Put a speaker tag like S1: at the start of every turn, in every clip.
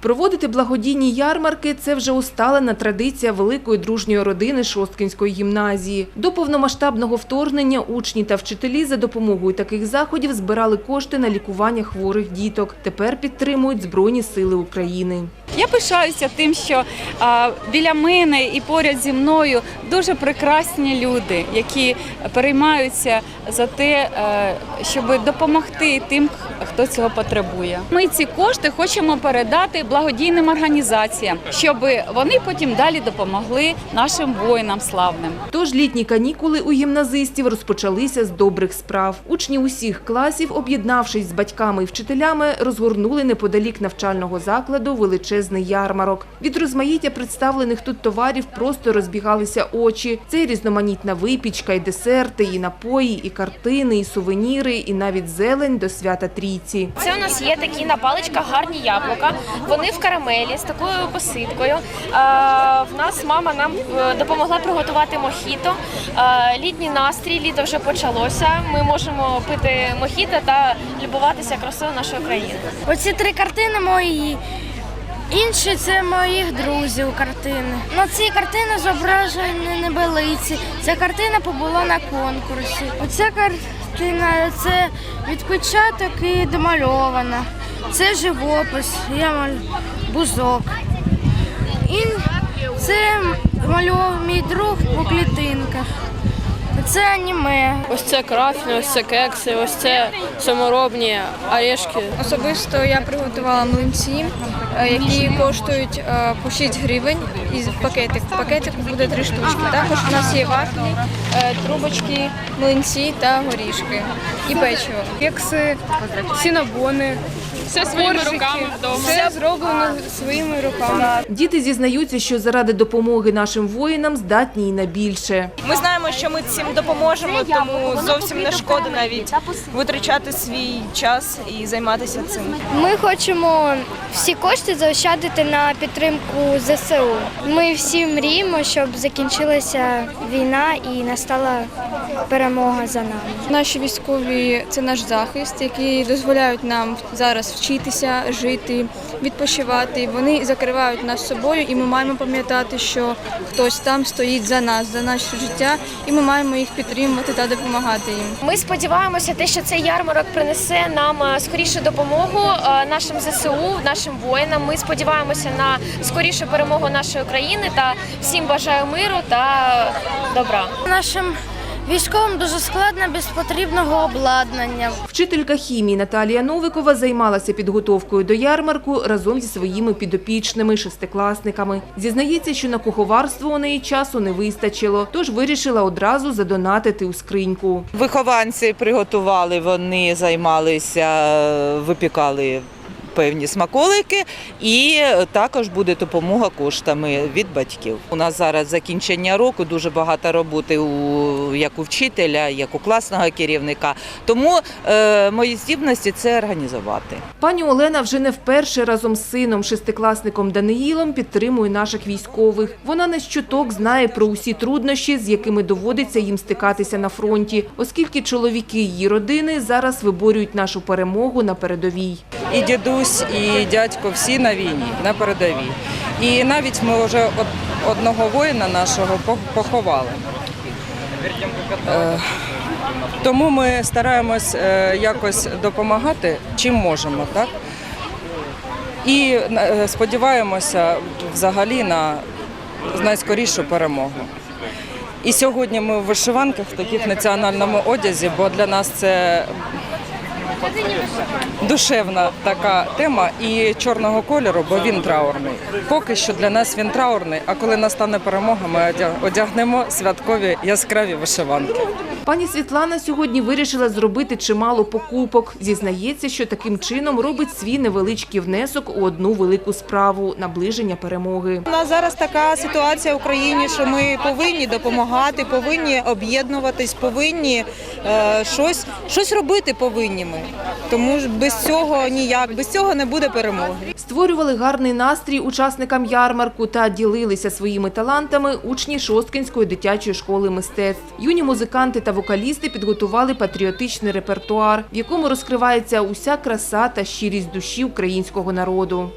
S1: Проводити благодійні ярмарки – це вже усталена традиція великої дружньої родини Шосткинської гімназії. До повномасштабного вторгнення учні та вчителі за допомогою таких заходів збирали кошти на лікування хворих діток. Тепер підтримують Збройні сили України.
S2: Я пишаюся тим, що а, біля мене і поряд зі мною дуже прекрасні люди, які переймаються за те, е, щоб допомогти тим, хто цього потребує. Ми ці кошти хочемо передати благодійним організаціям, щоб вони потім далі допомогли нашим воїнам славним.
S1: Тож літні канікули у гімназистів розпочалися з добрих справ. Учні усіх класів, об'єднавшись з батьками і вчителями, розгорнули неподалік навчального закладу величезний ярмарок. Від розмаїття представлених тут товарів просто розбігалися очі. Це і різноманітна випічка, і десерти, і напої, і картини, і сувеніри, і навіть зелень до свята трійці.
S3: Це у нас є такі на паличках гарні яблука. Вони в карамелі з такою посипкою. В нас мама нам е, допомогла приготувати мохіто. Літній настрій, літо вже почалося. Ми можемо пити мохіто та любуватися красою нашої країни.
S4: Оці три картини мої. Інші це моїх друзів картини. На цій картини зображені небелиці. Ця картина побула на конкурсі. Оця картина це відпечаток і домальована. Це живопис, я малю бузок. І це малював мій друг по клітинках. Це аніме.
S5: Ось це крафтні, ось це кекси, ось це саморобні орешки.
S6: Особисто я приготувала млинці, е, які коштують е, по 6 гривень із пакетик. В пакетику буде три штучки. Також у нас є вафлі, е, трубочки, млинці та горішки. І печиво. Кекси, сінабони.
S5: Все своїми руками вдома.
S6: Все зроблено своїми руками.
S1: Діти зізнаються, що заради допомоги нашим воїнам здатні і на більше.
S7: Ми знаємо, що ми цим допоможемо, тому зовсім не шкода навіть витрачати свій час і займатися цим.
S4: Ми хочемо всі кошти заощадити на підтримку ЗСУ. Ми всі мріємо, щоб закінчилася війна і настала перемога за нами.
S6: Наші військові це наш захист, який дозволяють нам зараз вчитися, жити, відпочивати. Вони закривають нас собою, і ми маємо пам'ятати, що хтось там стоїть за нас, за наше життя, і ми маємо їх підтримувати та допомагати їм.
S3: Ми сподіваємося, те, що цей ярмарок принесе нам е, скоріше допомогу е, нашим ЗСУ, нашим воїнам. Ми сподіваємося на скорішу перемогу нашої країни та всім бажаю миру та добра.
S4: Нашим військовим дуже складно без потрібного обладнання.
S1: Вчителька хімії Наталія Новикова займалася підготовкою до ярмарку разом зі своїми підопічними шестикласниками. Зізнається, що на куховарство у неї часу не вистачило, тож вирішила одразу задонатити у скриньку.
S8: Вихованці приготували, вони займалися, випікали певні смаколики, і також буде допомога коштами від батьків. У нас зараз закінчення року, дуже багато роботи у як у вчителя, як у класного керівника. Тому е, мої здібності це організувати.
S1: Пані Олена вже не вперше разом з сином, шестикласником Даниїлом, підтримує наших військових. Вона не щуток знає про усі труднощі, з якими доводиться їм стикатися на фронті, оскільки чоловіки її родини зараз виборюють нашу перемогу на передовій.
S9: і дідусь, і дядько всі на війні, на передовій. І навіть ми вже одного воїна нашого поховали. Е, Тому ми стараємось е, якось допомагати, чим можемо, так? І е, сподіваємося взагалі на найскорішу перемогу. І сьогодні ми в вишиванках, в таких національному одязі, бо для нас це душевна така тема і чорного кольору, бо він траурний. Поки що для нас він траурний, а коли настане перемога, ми одяг- одягнемо святкові яскраві вишиванки.
S1: Пані Світлана сьогодні вирішила зробити чимало покупок. Зізнається, що таким чином робить свій невеличкий внесок у одну велику справу – наближення перемоги.
S7: У нас зараз така ситуація в Україні, що ми повинні допомагати, повинні об'єднуватись, повинні е, щось, щось робити повинні ми. Тому ж без цього ніяк, без цього не буде перемоги.
S1: Створювали гарний настрій учасникам ярмарку та ділилися своїми талантами учні Шосткинської дитячої школи мистецтв. Юні музиканти та вокалісти підготували патріотичний репертуар, в якому розкривається уся краса та щирість душі українського народу.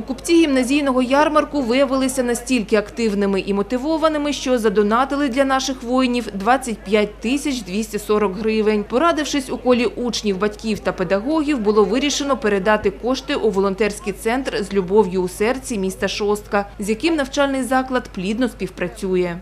S1: Покупці гімназійного ярмарку виявилися настільки активними і мотивованими, що задонатили для наших воїнів 25 тисяч 240 гривень. Порадившись у колі учнів, батьків та педагогів, було вирішено передати кошти у волонтерський центр з любов'ю у серці міста Шостка, з яким навчальний заклад плідно співпрацює.